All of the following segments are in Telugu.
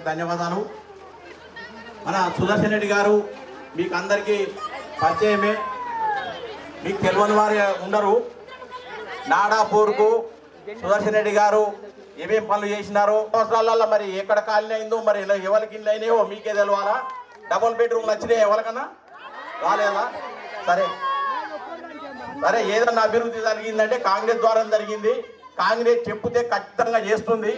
అందరికి ధన్యవాదాలు. మన సుదర్శన్ రెడ్డి గారు మీకు అందరికీ పరిచయమే. మీకు తెలియని వారు ఉండరు. నాడాపూర్కు సుదర్శన్ రెడ్డి గారు ఏమేం పనులు చేసినారో సంవత్సరాలలో మరి ఎక్కడ ఖాళీ అయిందో మరి ఎవరికి ఇల్లు అయినాయో మీకే తెలవాలా? డబుల్ బెడ్రూమ్ నచ్చినాయి ఎవరికన్నా? రాలేదా? సరే. సరే ఏదన్నా అభివృద్ధి జరిగిందంటే కాంగ్రెస్ ద్వారా జరిగింది. కాంగ్రెస్ చెప్తే ఖచ్చితంగా చేస్తుంది.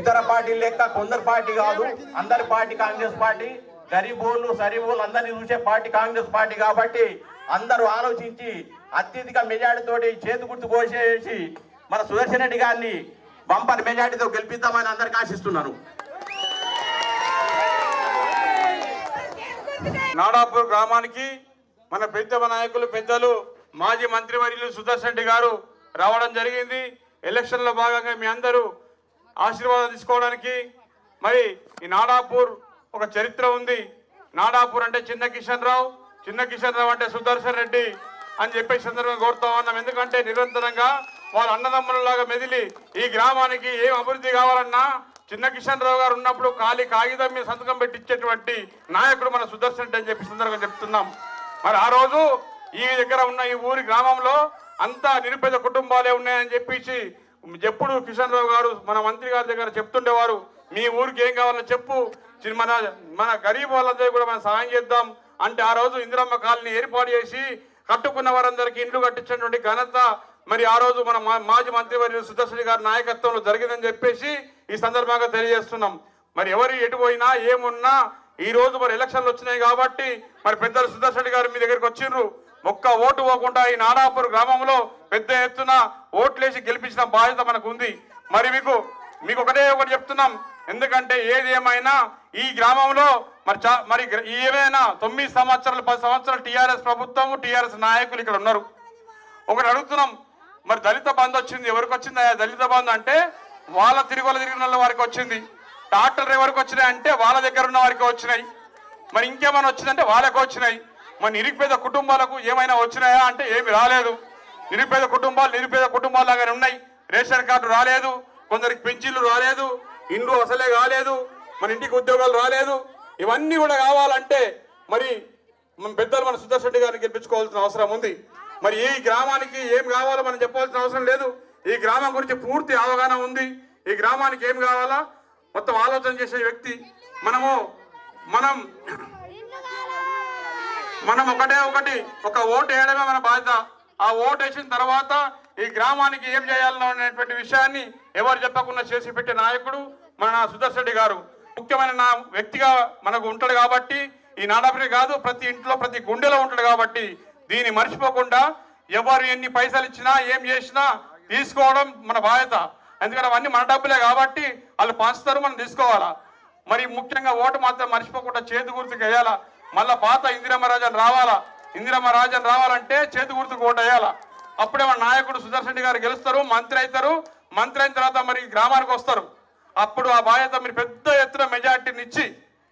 ఇతర పార్టీలు లెక్క కొందరు పార్టీ కాదు. అందరి పార్టీ కాంగ్రెస్ పార్టీ. గరీబోళ్ళు సరిబోళ్ళు అందరినీ చూసే పార్టీ కాంగ్రెస్ పార్టీ కాబట్టి అందరూ ఆలోచించి అత్యధిక మెజార్టీతోటి చేతి గుర్తు కోసేసి మన సుదర్శన్ రెడ్డి గారిని బంపర్ మెజార్టీతో గెలిపిద్దామని అందరికి ఆశిస్తున్నాను నాడాపూర్ గ్రామానికి మన పెద్ద నాయకులు పెద్దలు మాజీ మంత్రివర్యులు సుదర్శన్ రెడ్డి గారు రావడం జరిగింది. ఎలక్షన్లో భాగంగా మీ అందరూ ఆశీర్వాదం తీసుకోవడానికి. మరి ఈ నాడాపూర్ ఒక చరిత్ర ఉంది. నాడాపూర్ అంటే చిన్న కిషన్ రావు చిన్న కిషన్ రావు అంటే సుదర్శన్ రెడ్డి అని చెప్పే సందర్భంగా కోరుతా ఉన్నాం. ఎందుకంటే నిరంతరంగా వాళ్ళ అన్నదమ్ములలాగా మెదిలి ఈ గ్రామానికి ఏం అభివృద్ధి కావాలన్నా చిన్న కిషన్ రావు గారు ఉన్నప్పుడు ఖాళీ కాగితం మీద సంతకం పెట్టి ఇచ్చేటువంటి నాయకుడు మన సుదర్శన్ రెడ్డి అని చెప్పి సందర్భంగా చెప్తున్నాం. మరి ఆ రోజు ఈ దగ్గర ఉన్న ఈ ఊరి గ్రామంలో అంతా నిరుపేద కుటుంబాలే ఉన్నాయని చెప్పేసి ఎప్పుడు కిషన్ రావు గారు మన మంత్రి గారి దగ్గర చెప్తుండేవారు మీ ఊరికి ఏం కావాలని చెప్పు. మన మన గరీబ్ వాళ్ళందరికీ కూడా మనం సహాయం చేద్దాం అంటే ఆ రోజు ఇందిరమ్మ కాలనీ ఏర్పాటు చేసి కట్టుకున్న వారందరికీ ఇండ్లు కట్టించినటువంటి ఘనత మరి ఆ రోజు మన మా- మాజీ మంత్రివర్యులు సుదర్శన్ గారి నాయకత్వంలో జరిగిందని చెప్పేసి ఈ సందర్భంగా తెలియజేస్తున్నాం. మరి ఎవరు ఎటు పోయినా ఏమున్నా ఈ రోజు మరి ఎలక్షన్లు వచ్చినాయి కాబట్టి మరి పెద్దలు సుదర్శన్ గారు మీ దగ్గరికి వచ్చిండ్రు ఒక్క ఓటు పోకుండా ఈ నాడాపూర్ గ్రామంలో పెద్ద ఎత్తున ఓట్లేసి గెలిపించిన బాధ్యత మనకు ఉంది మరి మీకు మీకు ఒకటే ఒకటి చెప్తున్నాం. ఎందుకంటే ఏది ఏమైనా ఈ గ్రామంలో మరి చా మరి ఏమైనా తొమ్మిది సంవత్సరాలు పది సంవత్సరాలు టీఆర్ఎస్ ప్రభుత్వం టీఆర్ఎస్ నాయకులు ఇక్కడ ఉన్నారు. ఒకటి అడుగుతున్నాం. మరి దళిత బంధు వచ్చింది. ఎవరికి వచ్చింది? దళిత బంధు అంటే వాళ్ళ తిరుగుల తిరిగిన వారికి వచ్చింది. డాక్టర్ ఎవరికి వచ్చినాయి అంటే వాళ్ళ దగ్గర ఉన్న వారికి వచ్చినాయి. మరి ఇంకేమైనా వచ్చిందంటే వాళ్ళకి వచ్చినాయి. మరి నిరుపేద కుటుంబాలకు ఏమైనా వచ్చినాయా అంటే ఏమి రాలేదు. నిరుపేద కుటుంబాలు నిరుపేద కుటుంబాలు లాగానే ఉన్నాయి. రేషన్ కార్డు రాలేదు. కొందరికి పెన్షన్లు రాలేదు. ఇండ్లు అసలే కాలేదు. మన ఇంటికి ఉద్యోగాలు రాలేదు. ఇవన్నీ కూడా కావాలంటే మరి మన పెద్దలు మన సుదర్శన్ రెడ్డి గారిని గెలిపించుకోవాల్సిన అవసరం ఉంది. మరి ఈ గ్రామానికి ఏం కావాలో మనం చెప్పాల్సిన అవసరం లేదు. ఈ గ్రామం గురించి పూర్తి అవగాహన ఉంది. ఈ గ్రామానికి ఏం కావాలా? మొత్తం ఆలోచన చేసే వ్యక్తి మనము మనం మనం ఒకటే ఒకటి ఒక ఓటు వేయడమే మన బాధ్యత. ఆ ఓటు వేసిన తర్వాత ఈ గ్రామానికి ఏం చేయాలనో అనేటువంటి విషయాన్ని ఎవరు చెప్పకుండా చేసి పెట్టే నాయకుడు మన సుదర్శన్ రెడ్డి గారు. ముఖ్యమైన నా వ్యక్తిగా మనకు ఉంటాడు కాబట్టి ఈ నాడాపరి కాదు ప్రతి ఇంట్లో ప్రతి గుండెలో ఉంటాడు కాబట్టి దీన్ని మర్చిపోకుండా ఎవరు ఎన్ని పైసలు ఇచ్చినా ఏం చేసినా తీసుకోవడం మన బాధ్యత. ఎందుకంటే అవన్నీ మన డబ్బులే కాబట్టి వాళ్ళు పంచుతారు మనం తీసుకోవాలా. మరి ముఖ్యంగా ఓటు మాత్రం మర్చిపోకుండా చేతి గుర్తుకు వేయాలా? మళ్ళా పాత ఇందిరమ్మ రాజన్ రావాలా? ఇందిరమ్మ రాజన్ రావాలంటే చేతి గుర్తుకు ఓటు వేయాలా అప్పుడే మన నాయకుడు సుదర్శన్ రెడ్డి గారు గెలుస్తారు మంత్రి అవుతారు. మంత్రి అయిన తర్వాత మరి గ్రామానికి వస్తారు. అప్పుడు ఆ బాధ్యత మీరు పెద్ద ఎత్తున మెజార్టీని ఇచ్చి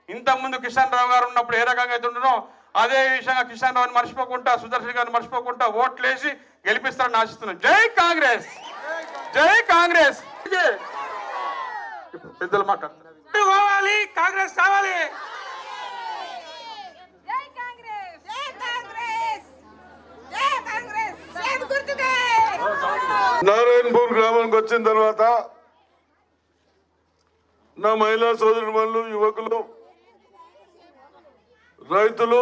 ఇంతకుముందు కిషన్ రావు గారు ఉన్నప్పుడు ఏ రకంగా అయితే ఉండనో అదే విషయంగా కిషన్ రావుని మర్చిపోకుండా సుదర్శన్ గారిని మర్చిపోకుండా ఓట్లేసి గెలిపిస్తారని ఆశిస్తున్నాను. జై కాంగ్రెస్! జై కాంగ్రెస్! పెద్దలు మాట్లాడతారు. పోవాలి కాంగ్రెస్ కావాలి జై కాంగ్రెస్ జై కాంగ్రెస్ జై కాంగ్రెస్ సేమ్ గుర్తుకే నారాయణపూర్ గ్రామానికి వచ్చిన తర్వాత నా మహిళా సోదరులు యువకులు రైతులు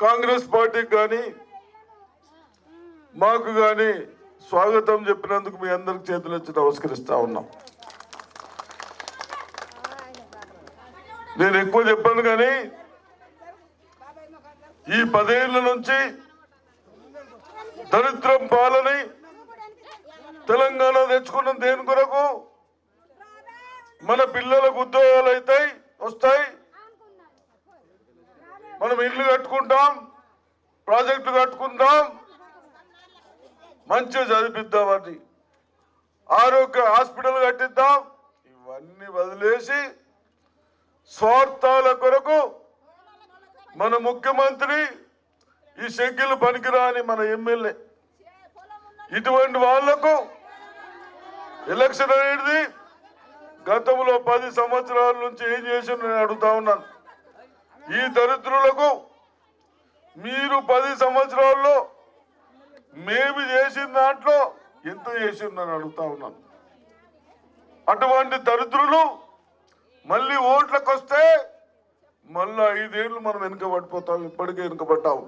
కాంగ్రెస్ పార్టీకి కానీ మాకు కానీ స్వాగతం చెప్పినందుకు మీ అందరికి చేతులు వచ్చి నమస్కరిస్తా ఉన్నాం. నేను ఎక్కువ చెప్పాను కానీ ఈ పదేళ్ళ నుంచి దరిద్రం పాలని తెలంగాణ తెచ్చుకున్న దేని కొరకు? మన పిల్లలకు ఉద్యోగాలు అవుతాయి వస్తాయి. మనం ఇల్లు కట్టుకుంటాం ప్రాజెక్టు కట్టుకుంటాం. మంచిగా చదివిద్దాం అని ఆరోగ్య హాస్పిటల్ కట్టిద్దాం. ఇవన్నీ వదిలేసి స్వార్థాల కొరకు మన ముఖ్యమంత్రి ఈ షెడ్యూల్ పనికిరాని మన ఎమ్మెల్యే. ఇటువంటి వాళ్ళకు ఎలక్షన్ అనేది గతంలో పది సంవత్సరాల నుంచి ఏం చేసి నేను అడుగుతా ఉన్నాను. ఈ దరిద్రులకు మీరు పది సంవత్సరాల్లో మేము చేసిన దాంట్లో ఎంత చేసిందని అడుగుతా ఉన్నాను. అటువంటి దరిద్రులు మళ్ళీ ఓట్లకు వస్తే మళ్ళీ ఐదేళ్ళు మనం వెనుక పడిపోతాం ఇప్పటికే వెనుకబడ్డాము.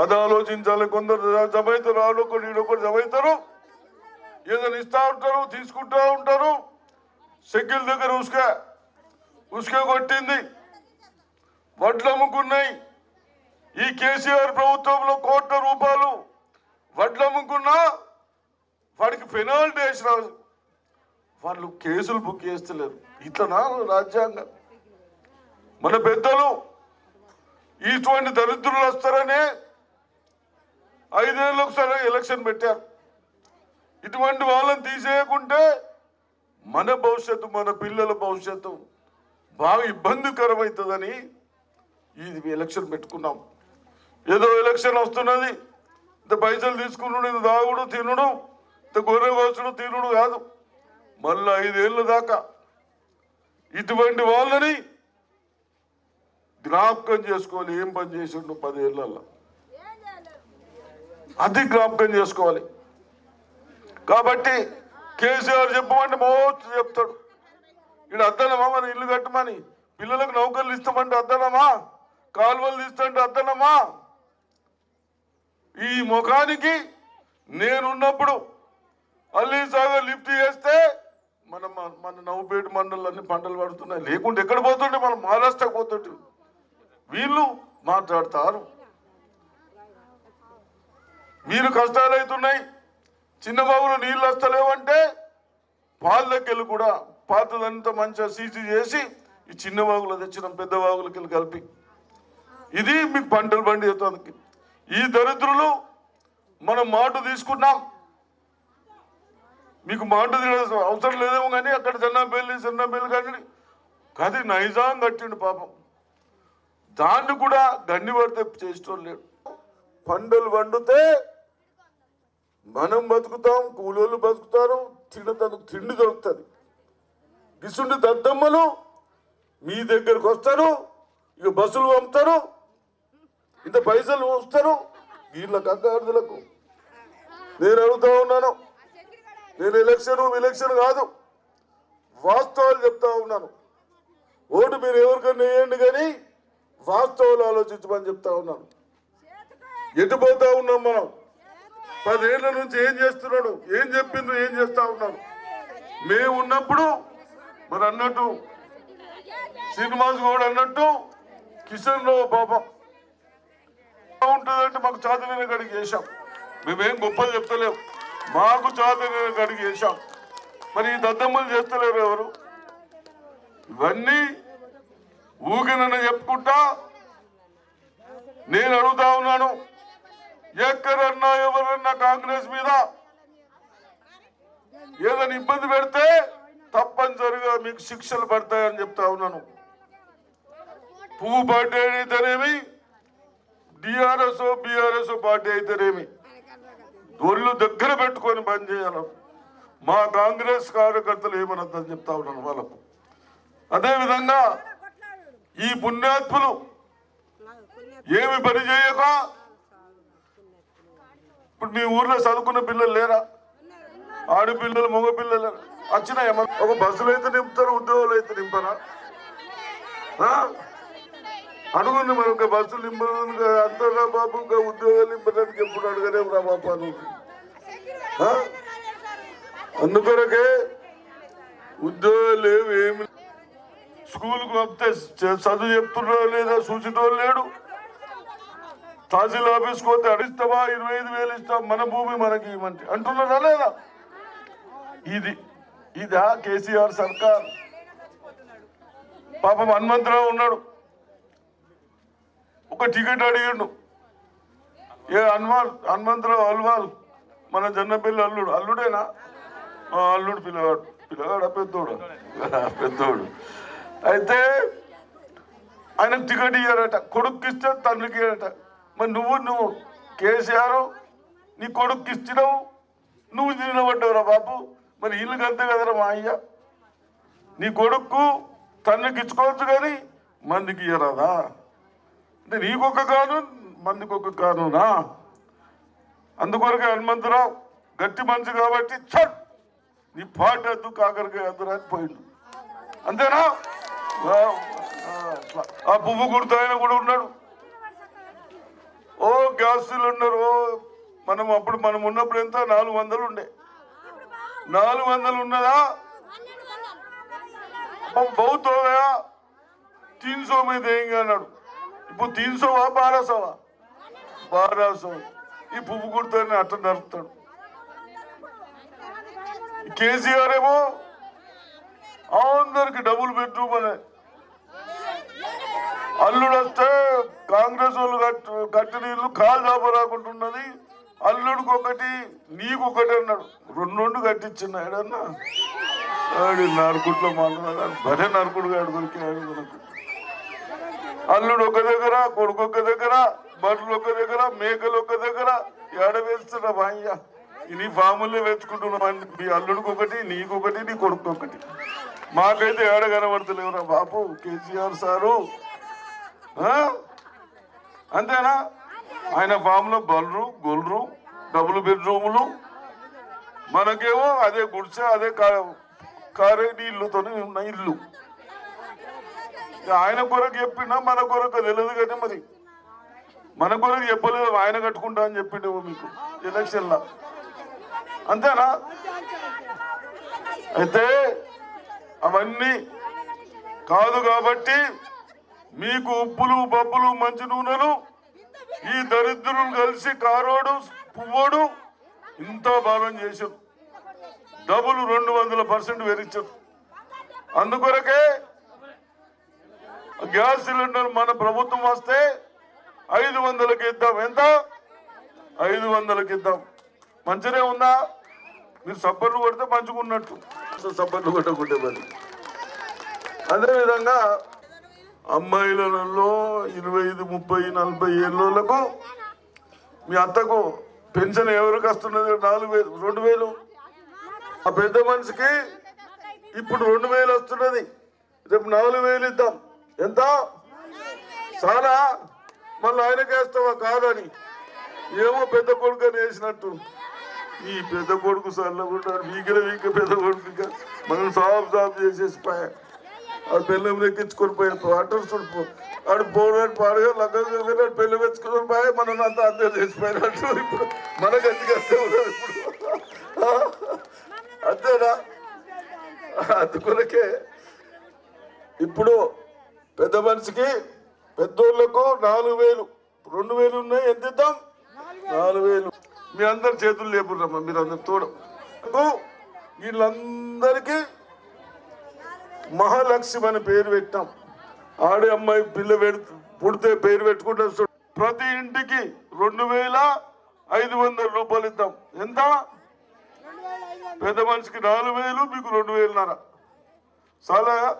అది ఆలోచించాలి కొందరు జమ అవుతారు ఆడొకరు ఈడొకరు జమ అవుతారు ఏదైనా ఇస్తూ ఉంటారు తీసుకుంటూ ఉంటారు. సెగ్గిల దగ్గర ఉసుక ఉసుక కొట్టింది. వడ్లు అమ్ముకున్నాయి. ఈ కేసీఆర్ ప్రభుత్వంలో కోట్ల రూపాయలు వడ్లు అమ్ముకున్నా వాడికి పెనాల్టీ వేసిన వాళ్ళు కేసులు బుక్ చేస్తలేరు. ఇట్లనా రాజ్యాంగం? మన పెద్దలు ఇటువంటి దరిద్రులు వస్తారనే ఐదేళ్ళు ఒకసారి ఎలక్షన్ పెట్టారు. ఇటువంటి వాళ్ళని తీసేయకుంటే మన భవిష్యత్తు మన పిల్లల భవిష్యత్తు బాగా ఇబ్బందికరమవుతుందని ఇది ఎలక్షన్ పెట్టుకున్నాం. ఏదో ఎలక్షన్ వస్తున్నది. ఇంత పైసలు తీసుకున్నాడు ఇంత దాగుడు తినడు ఇంత గొర్రె కోసుడు తినుడు కాదు. మళ్ళీ ఐదేళ్ళ దాకా ఇటువంటి వాళ్ళని జ్ఞాపకం చేసుకోవాలి ఏం పని చేసిండు పదేళ్ళల్లో? అది జ్ఞాపకం చేసుకోవాలి. కాబట్టి కేసీఆర్ చెప్పమంటే మోస్ట్ చెప్తాడు. ఇక్కడ అద్దనమా మన ఇల్లు కట్టమని? పిల్లలకు నౌకర్లు ఇస్తామంటే అద్దనమా? కాలువలు ఇస్తామంటే అద్దనమా? ఈ ముఖానికి నేనున్నప్పుడు అల్లీ సాగర్ లిఫ్ట్ చేస్తే మన మన- నవ్వుపేట మండలన్నీ పంటలు పడుతున్నాయి. లేకుంటే ఎక్కడ పోతుంటే మనం మహారాష్ట్రకు పోతుంటే వీళ్ళు మాట్లాడతారు. మీరు కష్టాలు అవుతున్నాయి చిన్న నీళ్ళు వస్తలేవంటే పాలకెళ్ళి కూడా పాతదంతా మంచిగా సీసీ చేసి ఈ చిన్న వాగులు తెచ్చినాం పెద్ద వాగులకి కలిపి. ఇది మీకు పంటలు బండి ఈ దరిద్రులు మనం మాట తీసుకున్నాం. మీకు మాట అవసరం లేదేమో కానీ అక్కడ చిన్నపల్లి చిన్నపల్లి కానీ అది నైజాం కట్టిండు పాపం. దాన్ని కూడా గన్ని పడితే చేసేటోళ్ళు లేడు పంటలు వండితే మనం బతుకుతాం కూలోళ్ళు బతుకుతారు తినతను తిండి దొరుకుతుంది. గిసుండి దద్దమ్మలు మీ దగ్గరకు వస్తారు ఇక బస్సులు పంపుతారు ఇంత పైసలు వస్తారు వీళ్ళ కక్కార్థులకు నేను అడుగుతా ఉన్నాను నేను ఎలక్షన్ ఎలక్షన్ కాదు వాస్తవాలు చెప్తా ఉన్నాను. ఓటు మీరు ఎవరికైనా వేయండి కానీ వాస్తవాలు ఆలోచించమని చెప్తా ఉన్నాను. ఎటు పోతా ఉన్నాం మనం? పదేళ్ళ నుంచి ఏం చేస్తున్నాడు? ఏం చెప్పిండ్రు? ఏం చేస్తా ఉన్నాడు మేము ఉన్నప్పుడు మరి అన్నట్టు శ్రీనివాస్ గౌడ్ అన్నట్టు కిషన్ రావు పాపం ఉంటుందంటే మాకు చాతనైన గడికి చేశాం. మేమేం గొప్పలు చెప్తలేము మాకు చాతనైన గడికి చేశాం. మరి ఈ దద్దమ్మలు చేస్తలేరు ఎవరు? ఇవన్నీ ఊగినని చెప్పుకుంటా నేను అడుగుతా ఉన్నాను. ఎక్కడన్నా ఎవరన్నా కాంగ్రెస్ మీద ఏదైనా ఇబ్బంది పెడితే తప్పనిసరిగా మీకు శిక్షలు పడతాయని చెప్తా ఉన్నాను. పువ్వు పార్టీ అయితేనేమి డిఆర్ఎస్ బిఆర్ఎస్ పార్టీ అయితేనేమి. ఒళ్ళు దగ్గర పెట్టుకొని పనిచేయాలి మా కాంగ్రెస్ కార్యకర్తలు ఏమనద్దని చెప్తా ఉన్నాను వాళ్ళకు. అదేవిధంగా ఈ పుణ్యాత్ములు ఏమి పని చేయక ఇప్పుడు మీ ఊర్లో చదువుకున్న పిల్లలు లేరా? ఆడపిల్లలు మగ పిల్లలు వచ్చినా ఒక బస్సులు అయితే నింపుతారు ఉద్యోగాలు అయితే నింపరా? అనుకుంది మరి ఒక బస్సులు నింపడానికి అంతరా బాబు ఇంకా ఉద్యోగాలు నింపడానికి ఎప్పుడు అడగలేము రా బాబు అని. అందుకొరకే ఉద్యోగాలు లేవు ఏమి స్కూల్కి పంపితే చ- చదువు చెప్తున్నారో లేదా? సూచించడం లేడు. తహసీల్ ఆఫీస్కి పోతే అడిస్తావా? ఇరవై ఐదు వేలు ఇస్తాం. మన భూమి మనకి ఇవ్వండి. అంటున్నారా లేదా? ఇది ఇదా కేసీఆర్ సర్కార్. పాపం హనుమంతరావు ఉన్నాడు. ఒక టికెట్ అడిగిండు. ఏ హనుమాన్ హనుమంతరావు అల్వాల్ మన జన్నపల్లి అల్లుడు. అల్లుడేనా? అల్లుడు పిల్లగాడు పిల్లగాడు పెద్దోడు? పెద్దోడు. అయితే ఆయనకు టికెట్ ఇయ్యారట. కొడుకు ఇస్తే తండ్రికి ఇయ్యారట. మరి నువ్వు నువ్వు కేసీఆర్ నీ కొడుకు ఇచ్చినావు నువ్వు తినబడ్డావురా బాబు. మరి ఇల్లు అంతే కదరా మా అయ్య. నీ కొడుకు తన్నుకి ఇచ్చుకోవచ్చు కానీ మందికి ఇయ్యరాదా? అంటే నీకొక కాను మందికి ఒక అందుకొరకే హనుమంతరావు గట్టి మనిషి కాబట్టి చట్ నీ పాట వద్దు కాకరకాయ వద్దు అని పోయిండు. అంతేనా? ఆ, పువ్వు గుర్తు ఆయన కూడా ఉన్నాడు. ఓ గ్యాస్ సిలిండర్ ఓ మనం అప్పుడు మనం ఉన్నప్పుడు ఎంత నాలుగు వందలు ఉండే నాలుగు వందలు ఉన్నదా अब बहुत हो गया तीन सौ में देंगे అన్నాడు ఇప్పుడు తీన్ సోవా బారా సోవా బారా సో ఈ పువ్వు కుడతాని అట్లా నడుపుతాడు కేసీఆర్ ఏమో అందరికి డబుల్ బెడ్రూమ్ అనే అల్లుడు వస్తే కాంగ్రెస్ వాళ్ళు కట్టు కట్టిన ఇల్లు కాలు దాప రాకుంటున్నది. అల్లుడికి ఒకటి నీకు ఒకటి అన్నాడు. రెండు రెండు కట్టించిన ఏడన్నా ఆడి నరుకుట్లో మాట్లాడాడు భలే నరుకుడు గాడు దొరికినాడు మనకు. అల్లుడు ఒక దగ్గర కొడుకు ఒక దగ్గర బర్రెలు ఒక దగ్గర మేకలు ఒక దగ్గర ఏడ వేస్తున్నా బాయ్య? నీ ఫాములే వేసుకుంటున్నాం మీ అల్లుడికి ఒకటి నీకు ఒకటి నీ కొడుకు ఒకటి మాకైతే ఏడ కనబడతలేవురా బాపు కేసీఆర్ సారు అంతేనా? ఆయన ఫామ్లో బల్రు గొల్రు డబుల్ బెడ్రూములు. మనకేమో అదే గుడిసె అదే కా- కారే నీళ్ళతోనే ఉన్న ఇల్లు. ఆయన కొరకు చెప్పినా మన కొరకు తెలియదు కానీ మరి. మన కొరకు చెప్పలేదు ఆయన కట్టుకుంటా అని చెప్పిండే మీకు ఎలక్షన్లా. అంతేనా? అయితే అవన్నీ కాదు కాబట్టి మీకు ఉప్పులు బొబ్బులు మంచి నూనెలు ఈ దరిద్రులు కలిసి కారోడు పువ్వోడు ఇంత బాలం చేశారు. డబుల్ రెండు వందల పర్సెంట్ వెరించారు అందుకొరకే గ్యాస్ సిలిండర్ మన ప్రభుత్వం వస్తే ఐదు వందలకి ఇద్దాం. ఎంత? ఐదు వందలకి ఇద్దాం. మంచిగా ఉందా? మీరు సబ్బర్లు కొడితే మంచిగా ఉన్నట్టు సబ్బర్లు కొట్టకుంటే మరి. అదేవిధంగా అమ్మాయిలలో ఇరవై ఐదు ముప్పై నలభై ఏళ్ళకు మీ అత్తకు పెన్షన్ ఎవరికి వస్తున్నది? నాలుగు వేలు రెండు వేలు. ఆ పెద్ద మనిషికి ఇప్పుడు రెండు వేలు వస్తున్నది. రేపు నాలుగు వేలు ఇద్దాం. ఎంత? చాలా. మళ్ళీ ఆయనకి వేస్తావా కాదని. ఏమో పెద్ద కొడుకు అని వేసినట్టు. ఈ పెద్ద కొడుకు సల్లకుంటాడు వీకిల వీక పెద్ద కొడుకు మనం సాఫ్ సాఫ్ చేసేసి పోయా ఆడు బెల్లం ఎక్కించుకొని పోయిన వాటర్ చుడుపు ఆడు పోరాడు పాడుగా లగ్గ బెల్లం ఎత్తుకొని బాయ్. మనం అంతా అంతే చేసిపోయినట్టు ఇప్పుడు. మన ఎందుకు ఇప్పుడు. అంతేనా? అందుకొనకే ఇప్పుడు పెద్ద మనిషికి పెద్దోళ్ళకు నాలుగు వేలు. రెండు వేలు ఉన్నాయి. ఎంత ఇద్దాం? నాలుగు వేలు. మీ అందరు చేతులు లేపురమ్మా మీరు అందరు తోడు. వీళ్ళందరికీ మహాలక్ష్మి అని పేరు పెట్టాం ఆడే అమ్మాయి పిల్ల పెడు పుడితే పేరు పెట్టుకుంటాం ప్రతి ఇంటికి రెండు వేల ఐదు వందల రూపాయలు ఇద్దాం. ఎంత? పెద్ద మనిషికి నాలుగు వేలు మీకు రెండు వేలున్నర. చాలా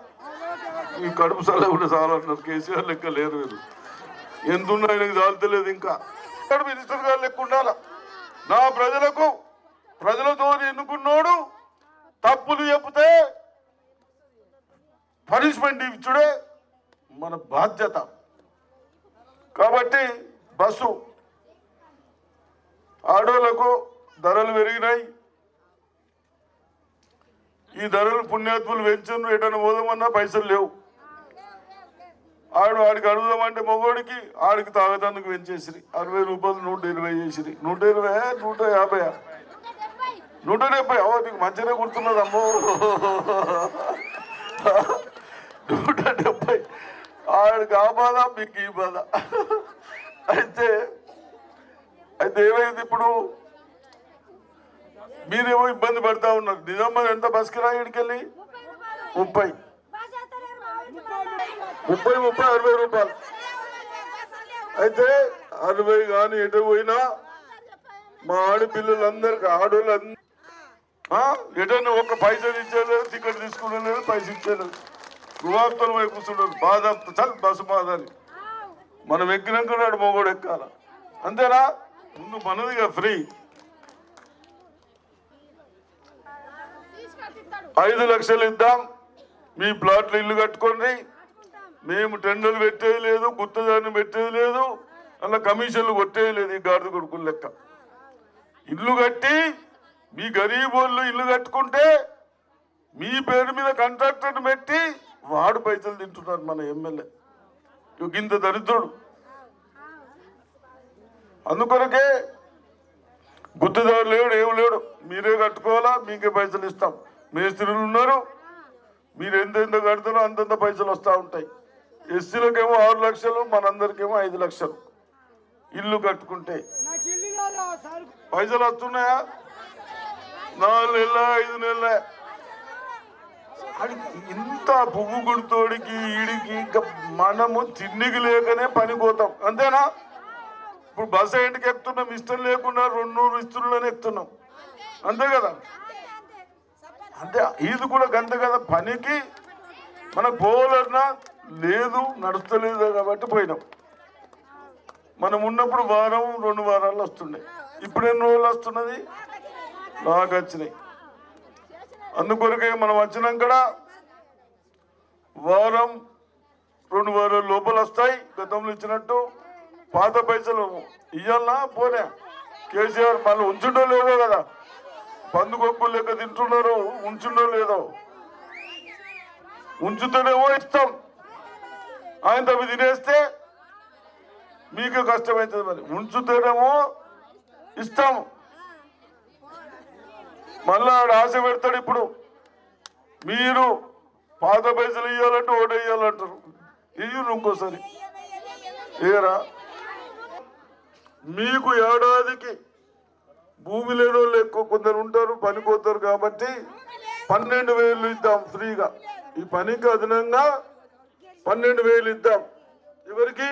ఈ కడుపు సలా కూడా చాలా అంటున్నారు. కేసీఆర్ లెక్క లేరు వీళ్ళు. ఎంత ఉన్నా ఆయనకు చాలుతలేదు ఇంకా. ఇక్కడ మినిస్టర్ గారు లెక్క ఉండాల? నా ప్రజలకు ప్రజలతో ఎన్నుకున్నోడు తప్పులు చెప్తే పనిష్మెంట్ ఇచ్చుడే మన బాధ్యత. కాబట్టి బస్సు ఆడోళ్ళకు ధరలు పెరిగినాయి. ఈ ధరలు పుణ్యాత్ములు పెంచును ఎటన్నా పోదామన్నా పైసలు లేవు. ఆడు ఆడికి అడుగుదామంటే మగోడికి ఆడికి తాగదానికి పెంచేసిరి. అరవై రూపాయలు నూట ఇరవై చేసిరి. నూట ఇరవై నూట యాభై. నూట డెబ్బై ఓ నీకు మంచిగానే గుర్తున్నది అమ్మో. డెబ్బై ఆడికి ఆ బాధ మీకు ఈ బాధ అయితే అయితే ఏమైంది ఇప్పుడు? మీరేమో ఇబ్బంది పడతా ఉన్నారు. నిజామాబాద్ ఎంత బస్ కిరాయి ముప్పై. ముప్పై ముప్పై అరవై రూపాయలు. అయితే అరవై కానీ ఎటు పోయినా మా ఆడపిల్లలందరికి ఆడోళ్ళందరూ ఎటన్నా ఒక పైసలు ఇచ్చేలేదు టికెట్ తీసుకునేలేదు పైసలు ఇచ్చేయలేదు గువార్తల వైపు బాధ చల్ బస్సు బాధ అని. మనం ఎక్కినాక నాడు మొగోడు ఎక్కాల. అంతేనా? ముందు మనదిగా ఫ్రీ. ఐదు లక్షలు ఇద్దాం. మీ ప్లాట్లు ఇల్లు కట్టుకోండి. మేము టెండర్లు పెట్టేది లేదు గుత్తదాన్ని పెట్టేది లేదు అలా కమిషన్లు కొట్టేది లేదు ఈ గాడిద కొడుకుల లెక్క. ఇల్లు కట్టి మీ గరీబోళ్ళు ఇల్లు కట్టుకుంటే మీ పేరు మీద కాంట్రాక్టర్ని పెట్టి వాడు పైసలు తింటున్నారు మన ఎమ్మెల్యే. ఇక ఇంత దరిద్రుడు. అందుకొరకే గుర్తుదారు లేడు ఏమి లేడు. మీరే కట్టుకోవాలా? మీకే పైసలు ఇస్తాం. మేస్త్రీలు ఉన్నారు. మీరు ఎంతెంత కడుతున్నారో అంతంత పైసలు వస్తూ ఉంటాయి. ఎస్సీలకేమో ఆరు లక్షలు మనందరికేమో ఐదు లక్షలు. ఇల్లు కట్టుకుంటే. పైసలు వస్తున్నాయా? నాలుగు నెలల ఐదు నెలల. ఇంత పువ్వు గుడితోడికి ఈడికి ఇంకా మనము తిండికి లేకనే పని పోతాం అంతేనా? ఇప్పుడు బస్సు ఏంటికి ఎక్కుతున్నాం ఇష్టం లేకుండా రెండు నూరు ఇస్తుల్లోనే ఎక్కుతున్నాం. అంతే కదా? అంతే ఇది కూడా గంత కదా? పనికి మన పోవాలన్నా లేదు నడుస్తలేదు కాబట్టి పోయినాం. మనం ఉన్నప్పుడు వారం రెండు వారాలు వస్తుండే. ఇప్పుడు ఎన్ని రోజులు వస్తున్నది? నాకు వచ్చినాయి అందుకొరకే మనం వచ్చినాక వారం రెండు వారాల లోపల వస్తాయి. గతంలో ఇచ్చినట్టు పాత పైసలు ఇయ్యాలనా? పోనే. కేసీఆర్ మళ్ళీ ఉంచుండో లేదో కదా. పందుకొక్కు లెక్క తింటున్నారు ఉంచుండో లేదో. ఉంచుతానేమో ఇస్తాం. ఆయన తప్పి తినేస్తే మీకు కష్టమవుతుంది మరి. ఉంచుతూనేమో ఇస్తాం. మళ్ళా ఆడ ఆశ పెడతాడు ఇప్పుడు. మీరు పాత పైసలు ఇవ్వాలంటే ఓటు వేయాలంటారు. ఇయ్యరు ఇంకోసారి. ఏరా? మీకు ఏడాదికి భూమి లేని వాళ్ళు ఎక్కువ కొందరు ఉంటారు పనికోతారు కాబట్టి పన్నెండు వేలు ఇద్దాం ఫ్రీగా. ఈ పనికి అదనంగా పన్నెండు వేలు ఇద్దాం. ఎవరికి?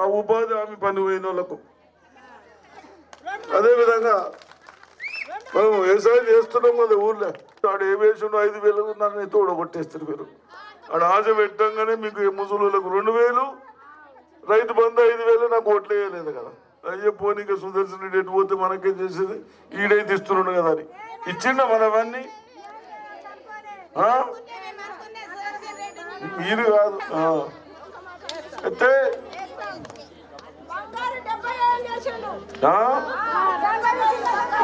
ఆ ఉపాధి హామీ పని పోయిన వాళ్ళకు. అదేవిధంగా మనం వ్యవసాయం చేస్తున్నాం కదా ఊర్లో. ఆడ ఏ వేసుడు ఐదు వేలు నన్ను తోడ కొట్టేస్తారు మీరు. ఆడ ఆశ పెట్టంగానే మీకు ముసలులకు రెండు వేలు రైతు బంధు ఐదు వేలు నాకు ఓట్లు వేయలేదు కదా. అయ్యో పోనీక సుదర్శన్ రెడ్డి ఎటు పోతే మనకేం చేసేది? ఈడైతే ఇస్తున్నాడు కదా అని. ఇచ్చిండ మనవన్నీ? మీరు కాదు. అయితే బంగారు డెబ్బై ఏళ్ళు చేసిండు ఆ?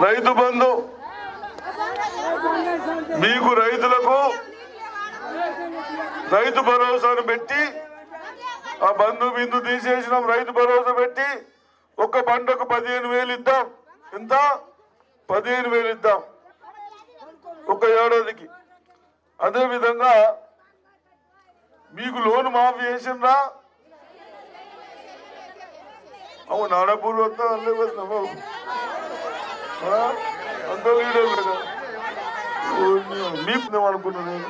రైతు బంధు. మీకు రైతులకు రైతు భరోసాను పెట్టి ఆ బంధు బిందు తీసేసినాం రైతు భరోసా పెట్టి ఒక్క పంటకు పదిహేను వేలు ఇద్దాం. ఎంత? పదిహేను వేలు ఇద్దాం. ఒక ఏడాదికి. అదేవిధంగా మీకు లోన్ మాఫీ చేసిండ్రా? అవు నాడపూర్ వస్తా అల్లే బాబు అంత లీడర్ లేదా మీకు అనుకున్నా నేను.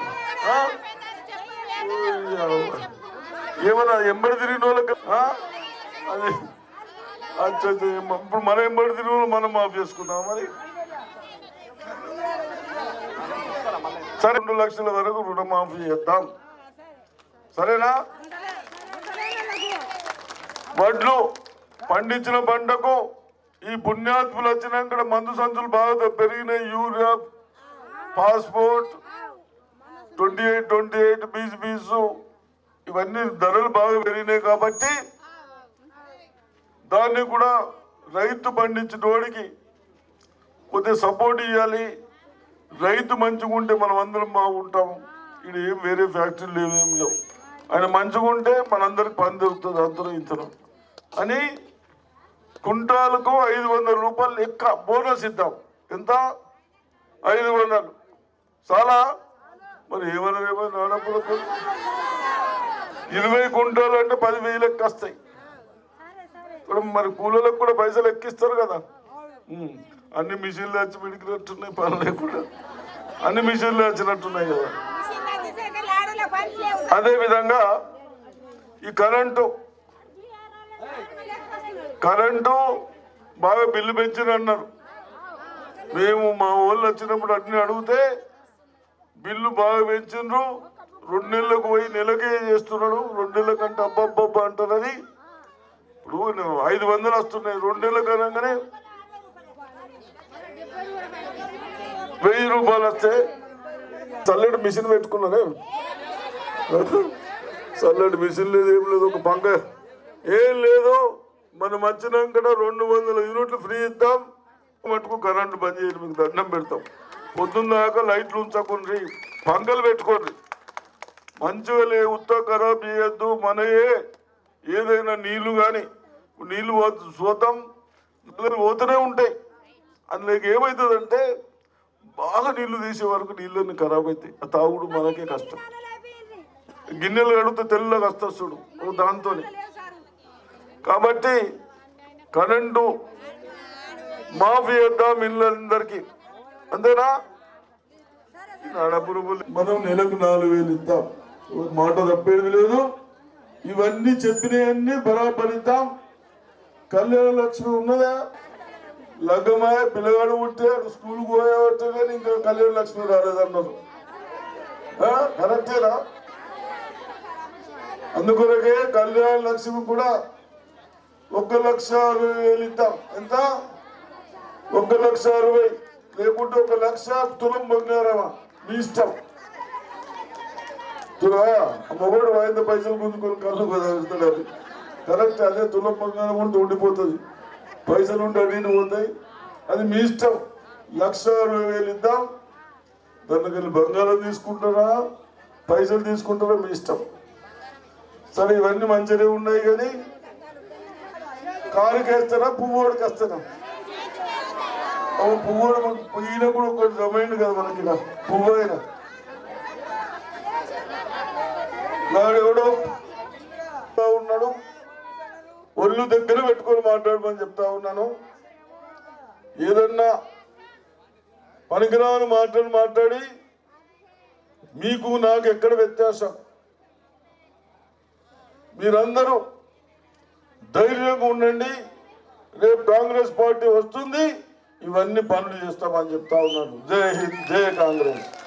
ఏమన్నా ఎంబడి తిరిగిన వాళ్ళకి అది. అచ్చా, ఇప్పుడు మనం ఎంబడి తిరిగిన వాళ్ళు మనం మాఫ్ చేసుకుందాం మరి? సరే రెండు లక్షల వరకు రుణమాఫీ చేద్దాం. సరేనా? వడ్లు. పండించిన పంటకు ఈ పుణ్యాత్ములు వచ్చినాక మందు సంచులు బాగా పెరిగినాయి. Urea passport twenty eight twenty eight బీస్ బీసు. ఇవన్నీ ధరలు బాగా పెరిగినాయి కాబట్టి దాన్ని కూడా రైతు పండించిన వాడికి కొద్దిగా సపోర్ట్ ఇవ్వాలి రైతు మంచిగా ఉంటే మనం అందరం బాగుంటాము ఇక్కడ ఏం వేరే ఫ్యాక్టరీలు ఏమేం లేవు. ఆయన మంచిగా ఉంటే మనందరికి పని దొరుకుతుంది. అందరూ ఇంతను అని కుంటాలకు ఐదు వందల రూపాయలు లెక్క బోనస్ ఇద్దాం. ఎంత? ఐదు వందలు. చాలా? మరి ఏమన్నా ఏమన్నా నానప్పులకు ఇరవై కుంటాలు అంటే పదివేలు లెక్క వస్తాయి. ఇప్పుడు మరి కూలీలకు కూడా పైసలు ఎక్కిస్తారు కదా. అన్ని మిషన్లు వచ్చి పెడికినట్టున్నాయి పని లేకుండా. అన్ని మిషన్లు వచ్చినట్టున్నాయి కదా. అదే విధంగా ఈ కరెంటు కరెంటు బాగా బిల్లు పెంచిన అన్నారు మేము మా వాళ్ళు వచ్చినప్పుడు అన్ని అడిగితే బిల్లు బాగా పెంచిండ్రు రెండు నెలలకు పోయి నెలకే చేస్తున్నాడు రెండు నెలల కంటే అబ్బబ్బబ్బ అంటారని ఇప్పుడు ఐదు వందలు వస్తున్నాయి. రెండు నెలలకు అనగానే వెయ్యి రూపాయలు వస్తే చల్లటి మిషన్ పెట్టుకున్నానే చల్లటి మిషన్ లేదు ఏం లేదు ఒక పంక. ఏం లేదు. మన మనం కూడా రెండు వందల యూనిట్లు ఫ్రీ ఇద్దాం. మటుకు కరెంటు బంద్ చేసి మీకు దండం పెడతాం. పొద్దున్న దాకా లైట్లు ఉంచకుండ్రి పంగలు పెట్టుకోండి. మంచిగా లే ఉత్త ఖరాబ్ చేయొద్దు మనయే. ఏదైనా నీళ్ళు కానీ నీళ్ళు చూద్దాం నీళ్ళు పోతూనే ఉంటాయి. అందులోకి ఏమవుతుందంటే బాగా నీళ్ళు తీసే వరకు నీళ్ళని ఖరాబ్ అవుతాయి ఆ తాగుడు మనకే కష్టం. గిన్నెలు కడిగితే తెల్లగా వస్తాడు చూడు ఓ దాంతోని. కాబట్టి కరెంటు మాఫీ చేద్దాం ఇళ్ళందరికీ. అంతేనా? నడపురుపులు మనం నెలకు నాలుగు వేలు ఇద్దాం మాట తప్పేది లేదు. ఇవన్నీ చెప్పినవన్నీ బరాబర్ ఇద్దాం కళ్యాణ లక్ష్మి ఉన్నదా? లగ్గమాయ పిల్లగాడు ఉంటే స్కూల్కి పోయేవట్టే కానీ ఇంకా కళ్యాణ లక్ష్మి రాలేదన్నారు. కరెక్టేనా? అందుకొరకే కళ్యాణ లక్ష్మి కూడా ఒక లక్ష అరవై వేలు ఇద్దాం. ఎంత? ఒక లక్ష అరవై. లేకుంటే ఒక లక్ష తులం బంగారమా? మీ ఇష్టం. తులా మొగోడు వాయిద పైసలు గుంజుకొని కళ్ళు కుదరుతాడు అది. కరెక్ట్ అదే తులం బంగారం ఉంటే ఉండిపోతుంది పైసలు ఉంటే అడిగి పోతాయి. అది మీ ఇష్టం. లక్ష అరవై వేలు ఇద్దాం. దానికి వెళ్ళి బంగారం తీసుకుంటారా? పైసలు తీసుకుంటారా? మీ ఇష్టం. సరే ఇవన్నీ మంచిగా ఉన్నాయి కానీ కారుకి పువ్వుడికి వేస్తారా పువ్వుడు ఈయన కూడా ఒక జమైంది కదా మనకి ఇలా పువ్వు అయినా. నాడెవడో ఉన్నాడు. ఒళ్ళు దగ్గర పెట్టుకొని మాట్లాడమని చెప్తా ఉన్నాను. ఏదన్నా పనికిరాని మాటలు మాట్లాడి మీకు నాకు ఎక్కడ వ్యత్యాసం? మీరందరూ ధైర్యంగా ఉండండి. రేపు కాంగ్రెస్ పార్టీ వస్తుంది. ఇవన్నీ పనులు చేస్తామని చెప్తా ఉన్నాను. జై హింద్ జై కాంగ్రెస్.